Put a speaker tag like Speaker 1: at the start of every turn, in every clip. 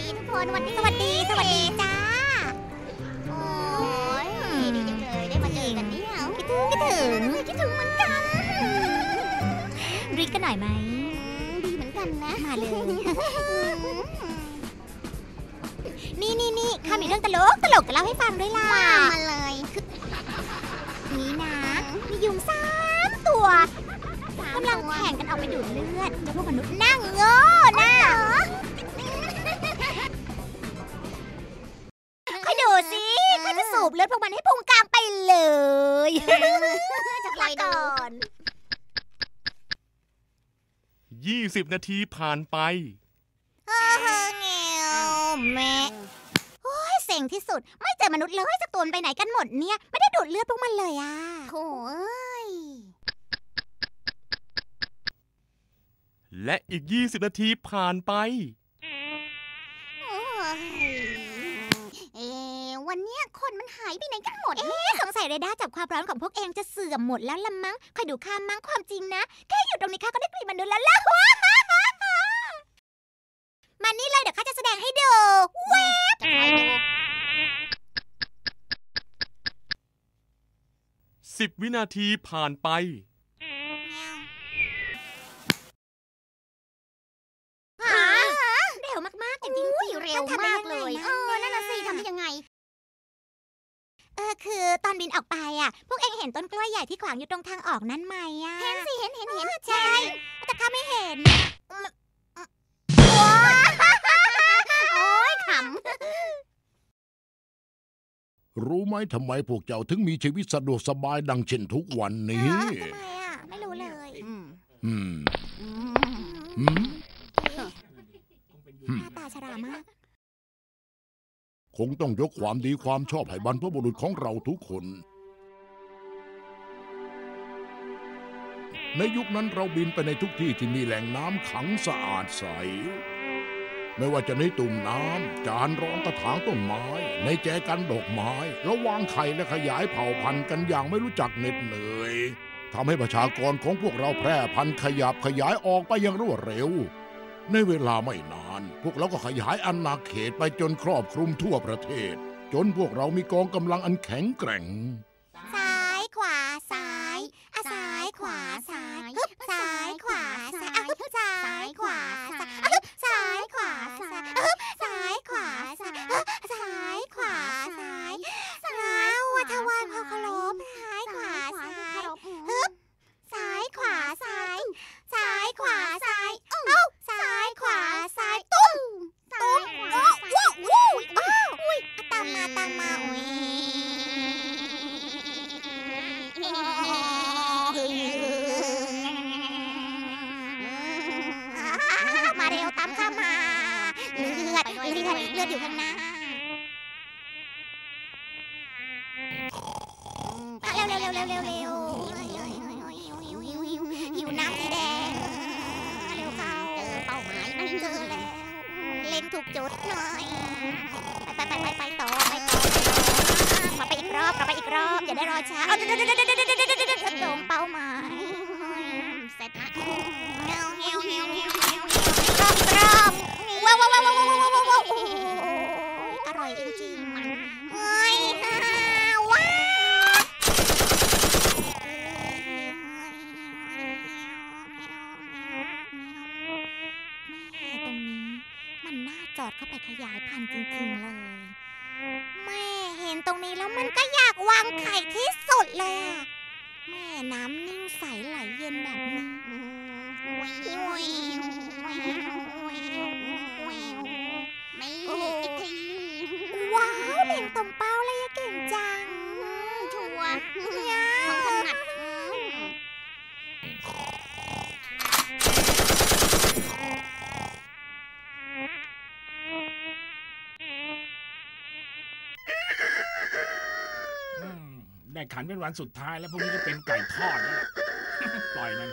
Speaker 1: ดีทุกคนวันนี้สวัสดีสวัสดีจ้า โอ้ยดีจังเลยได้มาเจอกันเนี่ยคิดถึงคิดถึงคิดถึงเหมือนกัน
Speaker 2: ริกกันหน่อยไหม
Speaker 1: ดีเหมือนกันนะ
Speaker 2: มาเลย นี่นี่นี่ข้ามีเรื่องตลกตลกจะเล่าให้ฟังด้วยล่ะ
Speaker 1: ว่ามาเลย
Speaker 2: นี่นะมียุงสามตัว
Speaker 1: สาม
Speaker 2: กำลัง
Speaker 1: ตัว
Speaker 2: แข่งกันออกไปดูดเลือดแล้วพวกมนุษย์นั่งโง่น จะ
Speaker 1: คอยดู
Speaker 2: ก่อน
Speaker 3: 20นาทีผ่านไป
Speaker 2: เออเงี้ยวแม่โอ้ยเซ็งที่สุด ไม่เจอมนุษย์เลยสักตัวมันไปไหนกันหมดเนี่ย ไม่ได้ดูดเลือดพวกมันเลยอะ
Speaker 1: โถ่เอ้ย
Speaker 3: และอีก 20 นาทีผ่านไป
Speaker 1: โอ้ยเอ๊ะวันเนี้ยคนมันหายไปไหนกันหมด
Speaker 2: เอ๊ะสงสัยเรดาร์จับความร้อนของพวกเองจะเสื่อมหมดแล้วละมั้งคอยดูข้ามมั้งความจริงนะ แค่อยู่ตรงนี้ข้าก็ได้กลิ่นมนุษย์แล้วล่ะมานี่เลยเดี๋ยวข้าจะแสดงให้ดู
Speaker 1: จะคอยดู
Speaker 3: 10วินาทีผ่านไป
Speaker 2: คือตอนบินออกไปอะ พวกเองเห็นต้นกล้วยใหญ่ที่ขวางอยู่ตรงทางออกนั้นไหมอะ
Speaker 1: เห็นสิ เห็นเห็นเห็น
Speaker 2: ใช่ แต่ข้าไม่เห็น
Speaker 1: โอ้ยข
Speaker 4: รู้ไหมทำไมพวกเจ้าถึงมีชีวิตสะดวกสบายดังเช่นทุกวันนี้
Speaker 2: ทำไมอะ ไม่รู้เลยำ
Speaker 1: อืม
Speaker 4: อืม
Speaker 1: อืม
Speaker 4: อืม
Speaker 2: หน้าตาชรามาก
Speaker 4: คงต้องยกความดีความชอบให้บรรพบุรุษของเราทุกคน ในยุคนั้นเราบินไปในทุกที่ที่มีแหล่งน้ำขังสะอาดใส ไม่ว่าจะในตุ่มน้ำจานรองกระถางต้นไม้ ในแจกันดอกไม้ระวางไข่และขยายเผ่าพันธุ์กันอย่างไม่รู้จักเหน็ดเหนื่อยทำให้ประชากรของพวกเราแพร่พันธุ์ขยับขยายออกไปอย่างรวดเร็ว ในเวลาไม่นาน พวกเราก็ขยายอาณาเขตไปจนครอบคลุมทั่วประเทศ จนพวกเรามีกองกำลังอันแข็งแกร่ง
Speaker 2: เร็วเร็วเร็วหิวน้ำสีแดง เร็วเข้า
Speaker 1: เจอเป้าหมาย
Speaker 2: ไม่เจอแล้วเล่นถูกจุดหน่อย ไปไปไปไปไปต่อไปต่อมาไปอีกรอบเราไปอีกรอบ อย่าได้รอช้าเอาเดี๋ยวเดี๋ยวเดี๋ยวเดี๋ยวเดี๋ยวเดี๋ยวเดี๋ยวตรงเป้าหมาย
Speaker 1: เสร็จละ
Speaker 2: เงี้ยวเงี้ยวเงี้ยวเงี้ยวเงี้ยวรอบรอบว้าวว้าวว้าวว้าวว้าวว้าวว้าวอร่อยจริงๆมันเฮ้ยว้าวแม่ตรงนี้มันน่าจอด เข้าไปขยายพันธุ์จริงๆเลยแม่เห็นตรงนี้แล้วมันก็อยากวางไข่ที่สุดเลยอะแม่น้ำนิ่งใสไหลเย็นแบบนี้
Speaker 1: อีกที
Speaker 2: ว้าวเล็งตรงเป้าเลยอะเก่งจัง
Speaker 1: ชัวร์
Speaker 2: เนี่ย
Speaker 1: ของถนัด
Speaker 5: อืม ได้ขันเป็นวันสุดท้ายแล้วพรุ่งนี้ก็เป็นไก่ทอดแล้วล่ะปล่อยมัน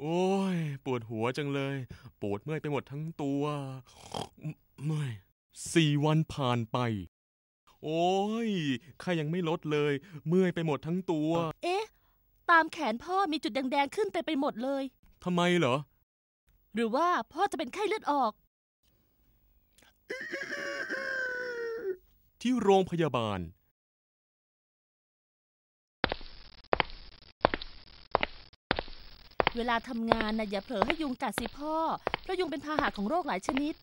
Speaker 3: โอ้ย ปวดหัวจังเลย ปวดเมื่อยไปหมดทั้งตัวเมื่อยสี่วันผ่านไป โอ้ยข้ายังไม่ลดเลย เมื่อยไปหมดทั้งตัว
Speaker 6: เอ๊ะ ตามแขนพ่อมีจุดแดงๆขึ้นไปไปหมดเลย
Speaker 3: ทำไมเหรอ
Speaker 6: หรือว่าพ่อจะเป็นไข้เลือดออก
Speaker 3: ที่โรงพยาบาล
Speaker 6: เวลาทำงานนะอย่าเผลอให้ยุงกัดสิพ่อ เพราะยุงเป็นพาหะของโรคหลายชนิด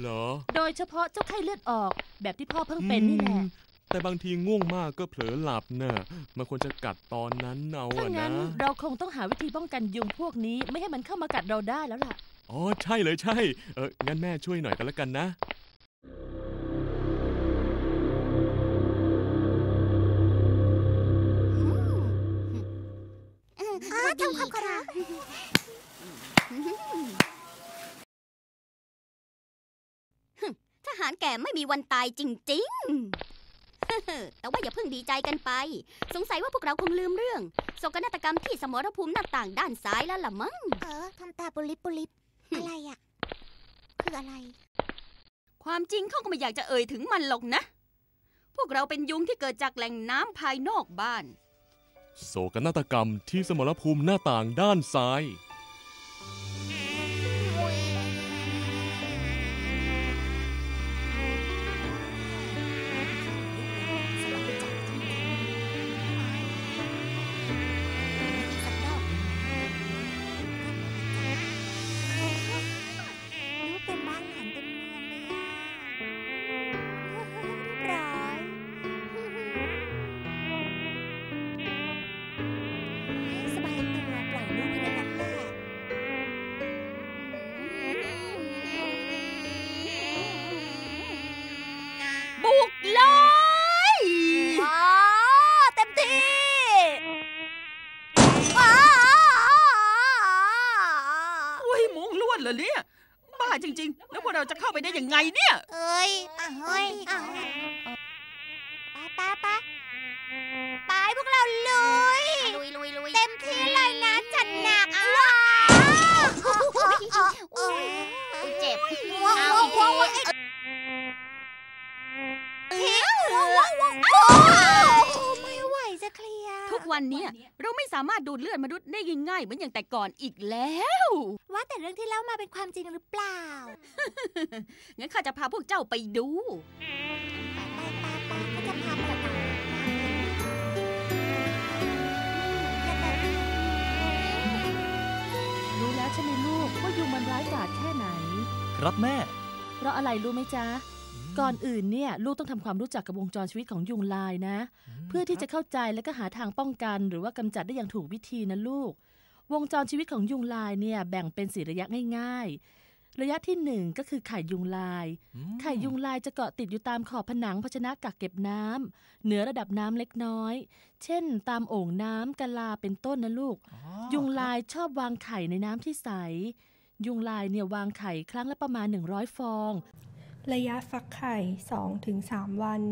Speaker 3: เหรอ
Speaker 6: โดยเฉพาะเจ้าไข้เลือดออก แบบที่พ่อเพิ่งเป็นนี่แหละ
Speaker 3: อืมแต่บางทีง่วงมากก็เผลอหลับเน่ะมันควรจะกัดตอนนั้นเอา
Speaker 6: ถ้า
Speaker 3: อะ
Speaker 6: งั้
Speaker 3: นะ
Speaker 6: นเราคงต้องหาวิธีป้องกันยุงพวกนี้ไม่ให้มันเข้ามากัดเราได้แล้วล่ะ
Speaker 3: อ๋อ ใช่เลยใช่ เอองั้นแม่ช่วยหน่อยกันแล้วกันนะ
Speaker 2: อ๋อทำความเคารพ
Speaker 1: ทหารแก่ไม่มีวันตายจริง ๆ แต่ว่าอย่าเพิ่งดีใจกันไป สงสัยว่าพวกเราคงลืมเรื่องโศกนาฏกรรมที่สมรภูมิหน้าต่างด้านซ้ายแล้วล่ะมั้ง
Speaker 2: เออทำตาปุลิปปุลิปอะไรอะ คืออะไร
Speaker 1: ความจริงเขาก็ไม่อยากจะเอ่ยถึงมันหรอกนะ พวกเราเป็นยุงที่เกิดจากแหล่งน้ำภายนอกบ้าน
Speaker 3: โศกนาฏกรรมที่สมรภูมิหน้าต่างด้านซ้าย
Speaker 2: ยั
Speaker 7: งไงเนี่ย
Speaker 2: เอ้ยอะเฮ้ยอะไปไปไปพวกเราลุย
Speaker 1: ลุยลุยลุย
Speaker 2: เต็มที่เลยนะจัดหนักว้าวโอ้ย
Speaker 1: เจ็บ
Speaker 2: ว้าว
Speaker 1: เอา
Speaker 2: ว้าว
Speaker 1: อีกที
Speaker 2: ว้าวว้าวว้าวว้าวไม่ไหวจะเคลียร์
Speaker 1: ทุกวันเนี้ยเราไม่สามารถดูดเลือดมนุษย์ได้ง่ายๆเหมือนอย่างแต่ก่อนอีกแล้ว
Speaker 2: ว่าแต่เรื่องที่เล่ามาเป็นความจริงหรือเปล่า
Speaker 1: งั้นข้าจะพาพวกเจ้าไปดู
Speaker 2: ไปไปไปก็จะพาไปต่ออย่าแบบ
Speaker 6: รู้แล้วใช่ไหมลูกว่ายุงมันร้ายกาจแค่ไหน
Speaker 8: ครับแม่
Speaker 6: เพราะอะไรรู้ไหมจ๊ะ ก่อนอื่นเนี่ยลูกต้องทำความรู้จักกับวงจรชีวิตของยุงลายนะ เพื่อที่จะเข้าใจและก็หาทางป้องกัน หรือว่ากำจัดได้อย่างถูกวิธีนะลูก วงจรชีวิตของยุงลายเนี่ยแบ่งเป็นสี่ระยะง่าย ๆ ระยะที่หนึ่งก็คือไข่ยุงลาย ไข่ยุงลายจะเกาะติดอยู่ตามขอบผนังภาชนะกักเก็บน้ำเหนือระดับน้ำเล็กน้อย เช่น ตามโอ่งน้ำกะลาเป็นต้นนะลูก ยุงลายชอบวางไข่ในน้ำที่ใส ยุงลายเนี่ยวางไข่ครั้งละประมาณ 100 ฟอง
Speaker 9: ระยะฟักไข่ 2-3 วัน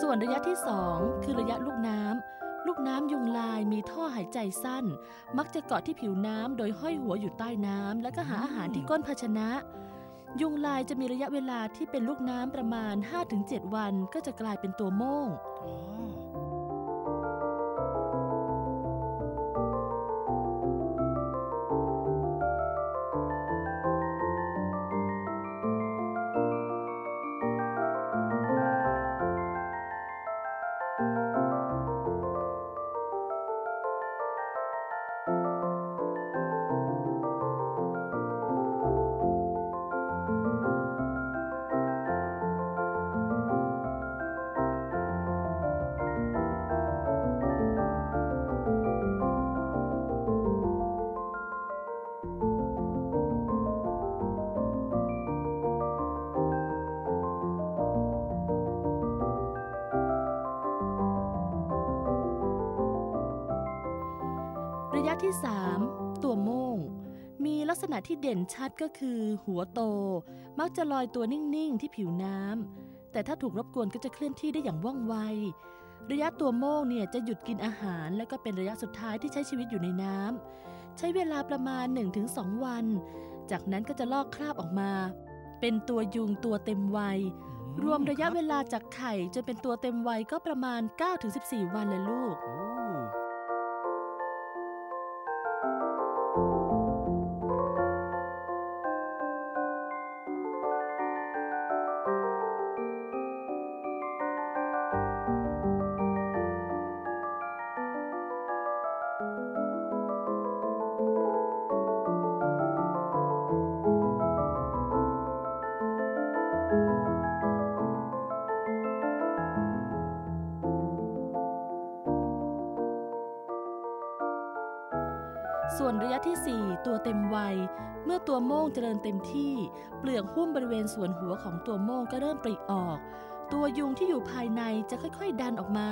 Speaker 6: ส่วนระยะที่สองคือระยะลูกน้ำ ลูกน้ำยุงลายมีท่อหายใจสั้น มักจะเกาะที่ผิวน้ำโดยห้อยหัวอยู่ใต้น้ำแล้วก็หาอาหารที่ก้นภาชนะ ยุงลายจะมีระยะเวลาที่เป็นลูกน้ำประมาณ 5-7 วันก็จะกลายเป็นตัวโม่ง ที่3ตัวโม่ง มีลักษณะที่เด่นชัดก็คือ หัวโต มักจะลอยตัวนิ่ง ๆ ที่ผิวน้ำแต่ถ้าถูกรบกวนก็จะเคลื่อนที่ได้อย่างว่องไว ระยะตัวโม่งเนี่ยจะหยุดกินอาหาร และก็เป็นระยะสุดท้ายที่ใช้ชีวิตอยู่ในน้ำใช้เวลาประมาณ 1-2 วัน จากนั้นก็จะลอกคราบออกมา เป็นตัวยุงตัวเต็มวัยรวมระยะเวลาจากไข่จนเป็นตัวเต็มวัยก็ประมาณ 9-14 วันเลยลูก ระยะที่ 4 ตัวเต็มวัย เมื่อตัวโม่งเจริญเต็มที่ เปลือกหุ้มบริเวณส่วนหัวของตัวโม่งก็เริ่มปริออก ตัวยุงที่อยู่ภายในจะค่อยๆ ดันออกมา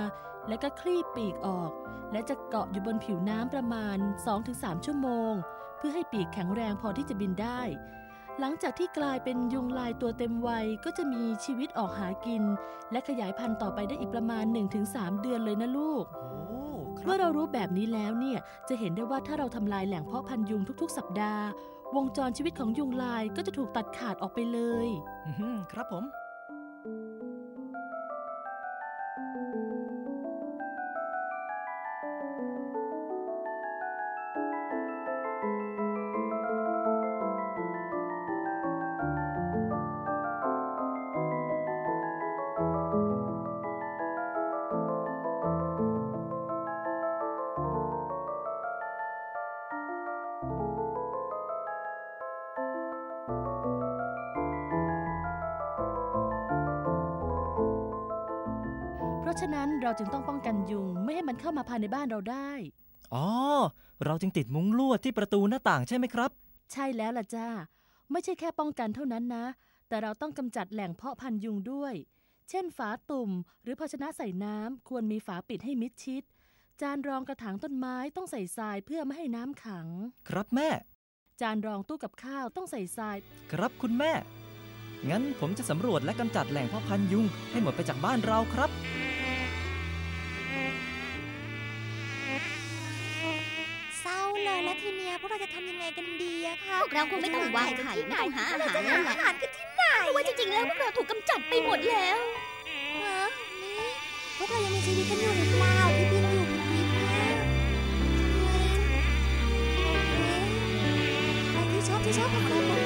Speaker 6: และก็คลี่ปีกออก และจะเกาะอยู่บนผิวน้ำประมาณ 2-3 ชั่วโมง เพื่อให้ปีกแข็งแรงพอที่จะบินได้ หลังจากที่กลายเป็นยุงลายตัวเต็มวัยก็จะมีชีวิตออกหากิน และขยายพันธุ์ต่อไปได้อีกประมาณ 1-3 เดือนเลยนะลูก เมื่อเรารู้แบบนี้แล้วเนี่ยจะเห็นได้ว่าถ้าเราทำลายแหล่งเพาะพันธุ์ยุงทุกๆ สัปดาห์ วงจรชีวิตของยุงลายก็จะถูกตัดขาดออกไปเลย
Speaker 8: ครับผม
Speaker 6: เราจึงต้องป้องกันยุง ไม่ให้มันเข้ามาภายในบ้านเราได้
Speaker 8: อ๋อ เราจึงติดมุ้งลวดที่ประตูหน้าต่างใช่ไหมครับ
Speaker 6: ใช่แล้วล่ะจ้า ไม่ใช่แค่ป้องกันเท่านั้นนะ แต่เราต้องกำจัดแหล่งเพาะพันธุ์ยุงด้วย เช่น ฝาตุ่ม หรือภาชนะใส่น้ำควรมีฝาปิดให้มิดชิด จานรองกระถางต้นไม้ต้องใส่ทรายเพื่อไม่ให้น้ำขัง
Speaker 8: ครับแม่
Speaker 6: จานรองตู้กับข้าวต้องใส่ทราย
Speaker 8: ครับคุณแม่ งั้นผมจะสำรวจและกำจัดแหล่งเพาะพันธุ์ยุงให้หมดไปจากบ้านเราครับ
Speaker 2: เศร้าเลยแล้ว ทีเนี้ยพวกเราจะทำยังไงกันดีอะคะ
Speaker 1: พวกเราคงไม่ต้องวางไข่ไม่ต้องหาอาหาร
Speaker 2: จะ
Speaker 1: แล้
Speaker 2: หาว
Speaker 1: แห
Speaker 2: อา
Speaker 1: ละ
Speaker 2: หารกันที่ไหน
Speaker 1: เพราะว่าจริงๆแล้วพวกเราถูกกำจัดไปหมดแล้ว
Speaker 2: ฮะนี่พวกเรายังมีชีวิตกันอยู่หรือเปล่าที่บินอยู่บนวิทย์เนี่ยเฮ้ยเฮ้ยไปที่ชอบที่ชอบหา